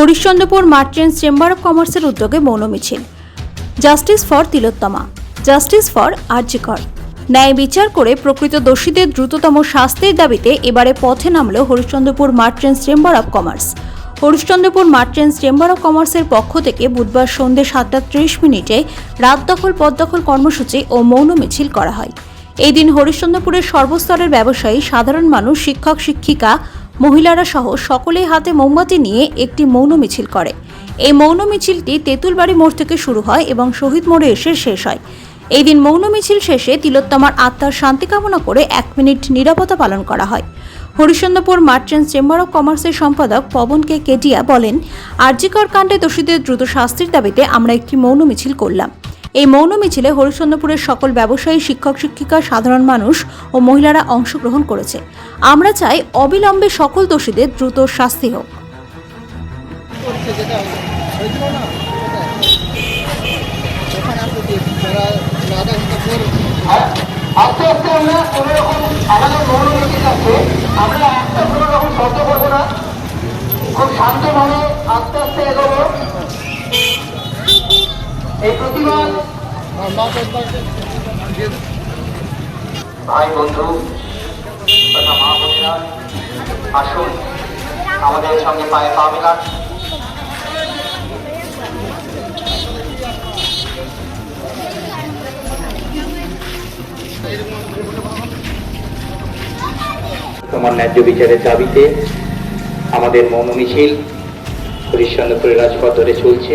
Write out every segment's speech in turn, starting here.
Harishchandrapur merchants chamber of কমার্সের উদ্যোগে মৌন মিছিল। Justice for Tilottama, justice for আর্যিকর ন্যায় বিচার করে প্রকৃত দোষীদের দ্রুততম শাস্তির দাবিতে এবারে পথে নামল Harishchandrapur merchants chamber of commerce. Harishchandrapur merchants chamber of কমার্সের পক্ষ থেকে বুধবার সন্ধ্যে সাতটা ত্রিশ মিনিটে রাত দখল, পথ দখল কর্মসূচি ও মৌন মিছিল করা হয়। এই দিন হরিশ্চন্দ্রপুরের সর্বস্তরের ব্যবসায়ী, সাধারণ মানুষ, শিক্ষক, শিক্ষিকা মহিলারা সহ সকলেই হাতে মোমবাতি নিয়ে একটি মৌন মিছিল করে। এই মৌন মিছিলটি তেঁতুলবাড়ি মোড় থেকে শুরু হয় এবং শহীদ মোড়ে এসে শেষ হয়। এই দিন মৌন মিছিল শেষে তিলোত্তমার আত্মার শান্তি কামনা করে এক মিনিট নিরাপত্তা পালন করা হয়। হরিশ্চন্দ্রপুর মার্চেন্টস চেম্বার অফ কমার্সের সম্পাদক পবন কে কেটিয়া বলেন, আরজিকর কাণ্ডে দোষীদের দ্রুত শাস্তির দাবিতে আমরা একটি মৌন মিছিল করলাম। এই মৌন মিছিলে হরিশ্চন্দ্রপুরের সকল ব্যবসায়ী, শিক্ষক, শিক্ষিকা, সাধারণ মানুষ ও মহিলারা অংশগ্রহণ করেছে। আমরা চাই অবিলম্বে সকল দোষীদের দ্রুত শাস্তি হোক। খুব শান্তভাবে আস্তে আস্তে এগোবো। এই প্রতিবাদ। ভাই বন্ধু তথা মা বোনেরা আসুন আমাদের সঙ্গে পায়ে পা মেলান। তোমার ন্যায্য বিচারের দাবিতে আমাদের মৌন মিছিল হরিশ্চন্দ্রপুরের রাজপথ ধরে চলছে।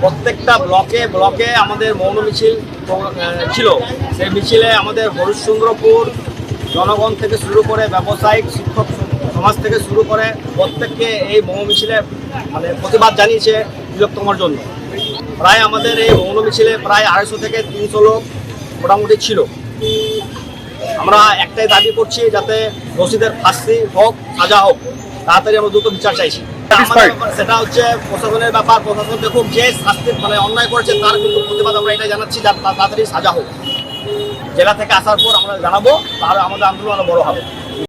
প্রত্যেকটা ব্লকে ব্লকে আমাদের মৌন মিছিল ছিল। সেই মিছিলে আমাদের হরিশ্চন্দ্রপুর জনগণ থেকে শুরু করে ব্যবসায়িক শিক্ষক সমাজ থেকে শুরু করে প্রত্যেককে এই মৌন মিছিলে মানে প্রতিবাদ জানিয়েছে তিলোত্তমার জন্য। প্রায় আমাদের এই মৌন মিছিলে প্রায় আড়াইশো থেকে তিনশো লোক মোটামুটি ছিল। আমরা একটাই দাবি করছি যাতে দোষীদের ফাঁসি হোক, সাজা হোক। তাড়াতাড়ি আমরা দ্রুত বিচার চাইছি। সেটা হচ্ছে প্রশাসনের ব্যাপার প্রশাসন দেখুক যে শাস্তি মানে অন্যায় করেছে তার কিন্তু প্রতিবাদ আমরা এটা জানাচ্ছি যাতে তাড়াতাড়ি সাজা হোক। জেলা থেকে আসার পর আমরা জানাব তাহলে আমাদের আন্দোলন আরও বড় হবে।